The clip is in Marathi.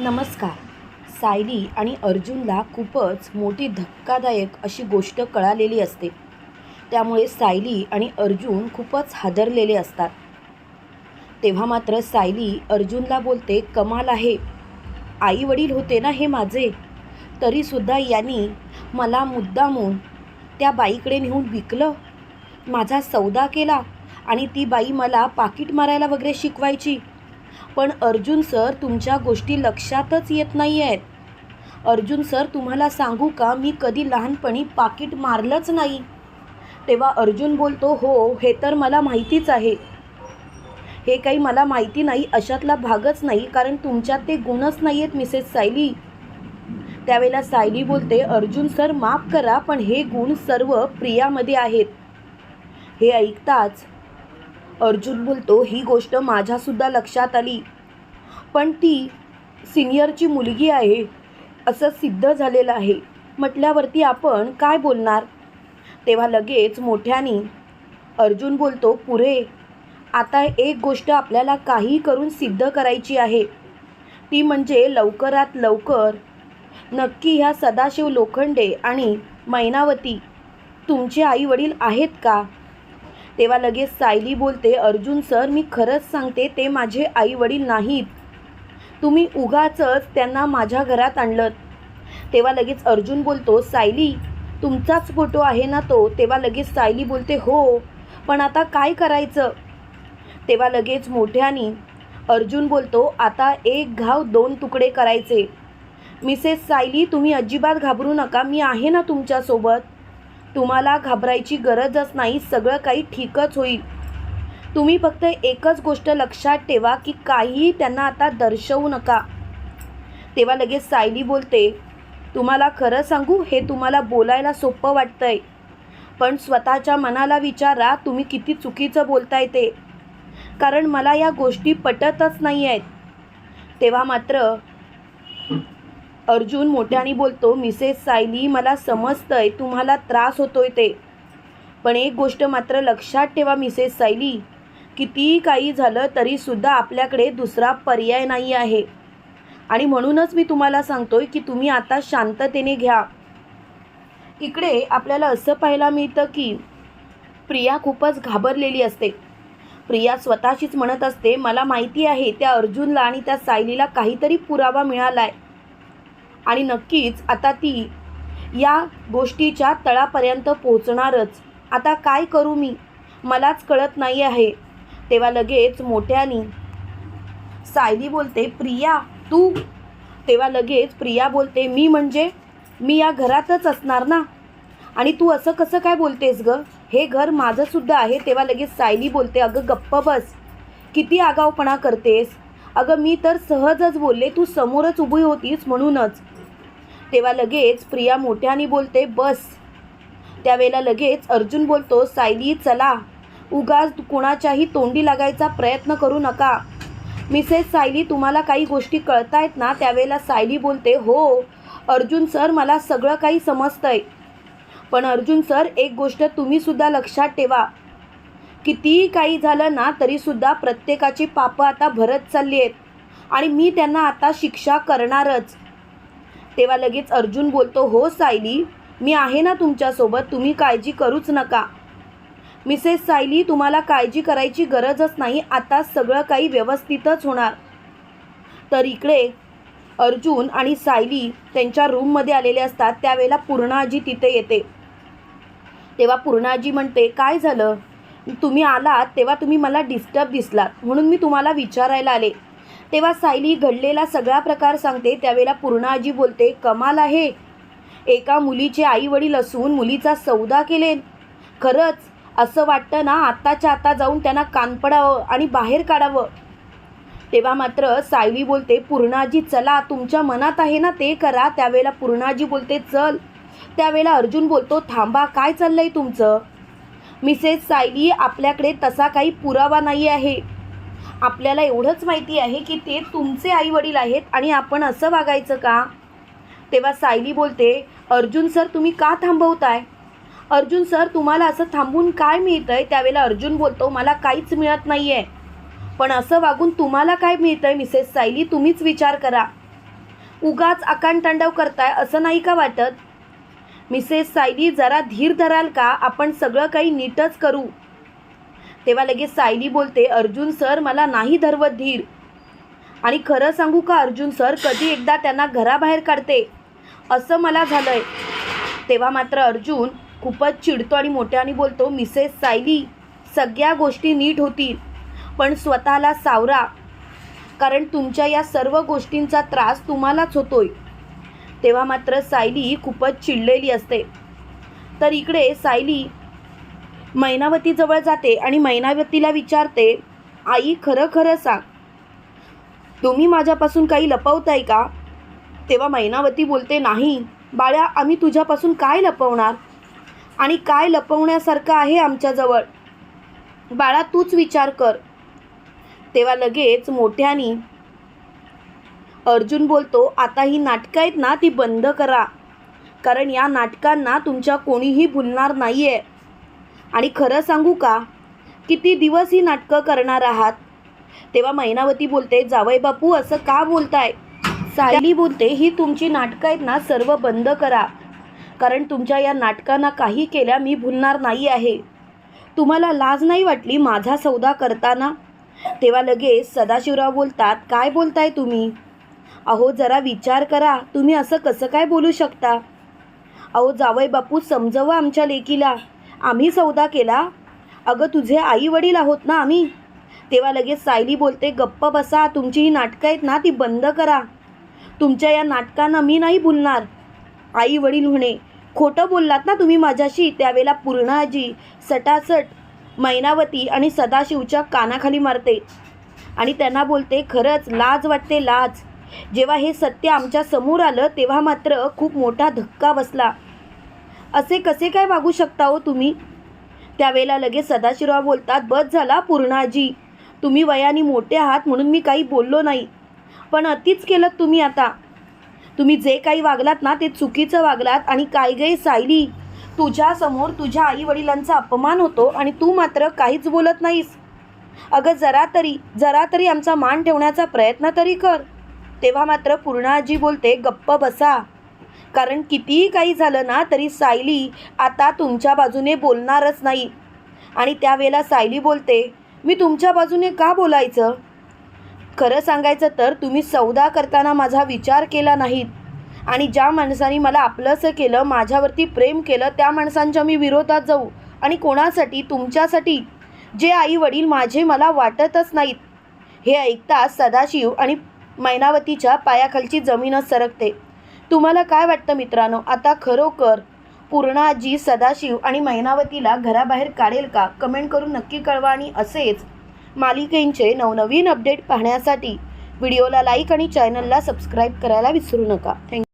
नमस्कार. सायली आणि अर्जुनला खूपच मोठी धक्कादायक अशी गोष्ट कळालेली असते. त्यामुळे सायली आणि अर्जुन खूपच हादरलेले असतात. तेव्हा मात्र सायली अर्जुनला बोलते कमाल आहे. आई वडील होते ना हे माझे? तरीसुद्धा यांनी मला मुद्दामून त्या बाईकडे नेऊन विकलं. माझा सौदा केला आणि ती बाई मला पाकीट मारायला वगैरे शिकवायची. पण अर्जुन सर तुमच्या गोष्टी लक्षातच येत नाही आहेत अर्जुन सर तुम्हाला सांगू का मी कधी लहानपणी पाकीट मारलंच नाही? तेव्हा अर्जुन बोलतो हो हे तर मला माहितीच आहे. हे काही मला माहिती नाही अशातला भागच नाही कारण तुमच्यात ते गुणच नाही आहेत मिसेस सायली. त्यावेळेला सायली बोलते अर्जुन सर माफ करा पण हे गुण सर्व प्रियामध्ये आहेत. हे ऐकताच अर्जुन बोलतो ही गोष्ट माझ्यासुद्धा लक्षात आली. पण ती सिनियरची मुलगी आहे असं सिद्ध झालेलं आहे. म्हटल्यावरती आपण काय बोलणार? तेव्हा लगेच मोठ्याने अर्जुन बोलतो पुरे आता एक गोष्ट आपल्याला काही करून सिद्ध करायची आहे. ती म्हणजे लवकरात लवकर नक्की ह्या सदाशिव लोखंडे आणि मैनावती तुमचे आई वडील आहेत का? तेव्हा लगेच सायली बोलते अर्जुन सर मी खरंच सांगते ते माझे आई वडील नाहीत. तुम्ही उगाचच त्यांना माझ्या घरात आणलं तेव्हा लगेच अर्जुन बोलतो सायली तुमचाच फोटो आहे ना तो? तेव्हा लगेच सायली बोलते हो पण आता काय करायचं? तेव्हा लगेच मोठ्याने अर्जुन बोलतो आता एक घाव दोन तुकडे करायचे. मिसेस सायली तुम्ही अजिबात घाबरू नका मी आहे ना तुमच्यासोबत. तुम्हाला घाबरायची गरजच नाही सगळं काही ठीकच होईल. तुम्ही फक्त एकच गोष्ट लक्षात ठेवा की काहीही त्यांना आता दर्शवू नका. तेव्हा लगेच सायली बोलते तुम्हाला खरं सांगू हे तुम्हाला बोलायला सोपं वाटतंय. पण स्वतःच्या मनाला विचारा तुम्ही किती चुकीचं बोलताय ते. कारण मला या गोष्टी पटतच नाही आहेत तेव्हा मात्र अर्जुन मोठ्याने बोलतो मिसेस सायली मला समजतंय तुम्हाला त्रास होतोय ते. पण एक गोष्ट मात्र लक्षात ठेवा मिसेस सायली. कितीही काही झालं तरीसुद्धा आपल्याकडे दुसरा पर्याय नाही आहे. आणि म्हणूनच मी तुम्हाला सांगतोय की तुम्ही आता शांततेने घ्या. इकडे आपल्याला असं पाहायला मिळतं की प्रिया खूपच घाबरलेली असते. प्रिया स्वतःशीच म्हणत असते मला माहिती आहे त्या अर्जुनला आणि त्या सायलीला काहीतरी पुरावा मिळाला आहे आणि नक्कीच आता ती या गोष्टीच्या तळापर्यंत पोचणारच आता काय करू मी? मलाच कळत नाही आहे. तेव्हा लगेच मोठ्यानी सायली बोलते प्रिया तू? तेव्हा लगेच प्रिया बोलते मी म्हणजे? मी या घरातच असणार ना? आणि तू असं कसं काय बोलतेस ग? हे घर माझंसुद्धा आहे. तेव्हा लगेच सायली बोलते अगं गप्प बस. किती आगावपणा करतेस? अगं मी तर सहजच बोलले तू समोरच उभी होतीस म्हणूनच. तेव्हा लगेच प्रिया मोठ्याने बोलते बस. त्यावेळेला लगेच अर्जुन बोलतो सायली चला. उगाच कुणाच्याही तोंडी लागायचा प्रयत्न करू नका. मिसेस सायली तुम्हाला काही गोष्टी कळतायत ना? त्यावेळेला सायली बोलते हो. अर्जुन सर मला सगळं काही समजतंय. पण अर्जुन सर एक गोष्ट तुम्हीसुद्धा लक्षात ठेवा. कितीही काही झालं ना तरीसुद्धा प्रत्येकाची पापं आता भरत चालली आहेत. आणि मी त्यांना आता शिक्षा करणारच. तेव्हा लगेच अर्जुन बोलतो हो सायली मी आहे ना तुमच्यासोबत तुम्ही काळजी करूच नका. मिसेस सायली तुम्हाला काळजी करायची गरजच नाही आता सगळं काही व्यवस्थितच होणार. तर इकडे अर्जुन आणि सायली त्यांच्या रूममध्ये आलेले असतात त्यावेळेला पूर्णाजी तिथे येते. तेव्हा पूर्णाजी म्हणते काय झालं? तुम्ही आलात तेव्हा तुम्ही मला डिस्टर्ब दिसलात म्हणून मी तुम्हाला विचारायला आले. तेव्हा सायली घडलेला सगळा प्रकार सांगते. त्यावेळेला पूर्णाजी बोलते कमाल आहे. एका मुलीचे आई वडील असून मुलीचा सौदा केले खरंच असं वाटतं ना आत्ताच्या आता जाऊन त्यांना कान पडावं आणि बाहेर काढावं. तेव्हा मात्र सायली बोलते पूर्णाजी चला तुमच्या मनात आहे ना ते करा. त्यावेळेला पूर्णाजी बोलते चल. त्यावेळेला अर्जुन बोलतो थांबा काय चाललं आहे तुमचं? मिसेस सायली आपल्याकडे तसा काही पुरावा नाही आहे. आपल्याला एवढंच माहिती आहे की ते तुमचे आई वडील आहेत आणि आपण असं वागायचं का? तेव्हा सायली बोलते अर्जुन सर तुम्ही का थांबवताय? अर्जुन सर तुम्हाला असं थांबून काय मिळतं आहे त्यावेळेला अर्जुन बोलतो मला काहीच मिळत नाही आहे पण असं वागून तुम्हाला काय मिळतं आहे मिसेस सायली? तुम्हीच विचार करा. उगाच आकांतांडव करताय असं नाही का वाटत? मिसेस सायली जरा धीर धराल का? आपण सगळं काही नीटच करू. तेव्हा लगेच सायली बोलते अर्जुन सर मला नाही धरवत धीर. आणि खरं सांगू का अर्जुन सर कधी एकदा त्यांना घराबाहेर काढते. असं मला झालं आहे तेव्हा मात्र अर्जुन खूपच चिडतो आणि मोठ्याने बोलतो मिसेस सायली सगळ्या गोष्टी नीट होतील पण स्वतःला सावरा कारण तुमच्या या सर्व गोष्टींचा त्रास तुम्हालाच होतोय. तेव्हा मात्र सायली खूपच चिडलेली असते. तर इकडे सायली मैनावतीजवळ जाते आणि मैनावतीला विचारते आई खरं खरं सांग. तुम्ही माझ्यापासून काही लपवताय का? तेव्हा मैनावती बोलते नाही. बाळ्या आम्ही तुझ्यापासून काय लपवणार? आणि काय लपवण्यासारखं आहे आमच्याजवळ बाळा तूच विचार कर. तेव्हा लगेच मोठ्यानी अर्जुन बोलतो आता ही नाटकं आहेत ना ती बंद करा. कारण या नाटकांना तुमच्या कोणीही भुलणार नाही आहे आणि खरं सांगू का? किती दिवस ही नाटकं करणार आहात? तेव्हा मैनावती बोलते जावई बापू असं का बोलताय? सायली बोलते ही तुमची नाटकं आहेत ना सर्व बंद करा. कारण तुमच्या या नाटकांना काही केल्या मी भुलणार नाही आहे. तुम्हाला लाज नाही वाटली माझा सौदा करताना? तेव्हा लगेच सदाशिवराव बोलतात काय बोलताय तुम्ही? अहो जरा विचार करा. तुम्ही असं कसं काय बोलू शकता? अहो जावई बापू समजवा आमच्या लेकीला. आम्ही सौदा केला. अगं तुझे आई वडील आहोत ना आम्ही? तेव्हा लगेच सायली बोलते गप्प बसा तुमची ही नाटकं आहेत ना ती बंद करा. तुमच्या या नाटकांना मी नाही भुलणार. आई वडील म्हणे खोटं बोललात ना तुम्ही माझ्याशी? त्यावेळेला पूर्णाजी सटासट मैनावती आणि सदाशिवच्या कानाखाली मारते आणि त्यांना बोलते खरंच लाज वाटते लाज. जेव्हा हे सत्य आमच्यासमोर आलं तेव्हा मात्र खूप मोठा धक्का बसला. असे कसे काय वागू शकता हो तुम्ही? त्यावेळेला लगेच सदाशिवराव बोलतात बस झाला पूर्णाजी. तुम्ही वयाने मोठे आहात म्हणून मी काही बोललो नाही. पण अतिच केलं तुम्ही आता. तुम्ही जे काही वागलात ना ते चुकीचं वागलात आणि काय गे सायली. तुझ्यासमोर तुझ्या आई वडिलांचा अपमान होतो आणि तू मात्र काहीच बोलत नाहीस. अगं जरा तरी जरा तरी आमचा मान ठेवण्याचा प्रयत्न तरी कर. तेव्हा मात्र पूर्णाजी बोलते गप्प बसा. कारण कितीही काही झालं ना तरी सायली आता तुमच्या बाजूने बोलणारच नाही. आणि त्यावेळेला सायली बोलते मी तुमच्या बाजूने का बोलायचं? खरं सांगायचं तर तुम्ही सौदा करताना माझा विचार केला नाहीत. आणि ज्या माणसाने मला आपलंसं केलं माझ्यावरती प्रेम केलं त्या माणसांच्या मी विरोधात जाऊ. आणि कोणासाठी? तुमच्यासाठी. जे आई वडील माझे मला वाटतच नाहीत. हे ऐकताच सदाशिव आणि मैनावतीच्या पायाखालची जमीनच सरकते. तुम्हाला काय वाटतं मित्रांनो? आता खरोखर पूर्णाजी सदाशिव आणि महिनावतीला घराबाहेर काढेल का? कमेंट करून नक्की कळवा आणि असेच मालिकेंचे नवनवीन अपडेट पाहण्यासाठी व्हिडिओला लाईक आणि चॅनलला सबस्क्राईब करायला विसरू नका. थँक्यू.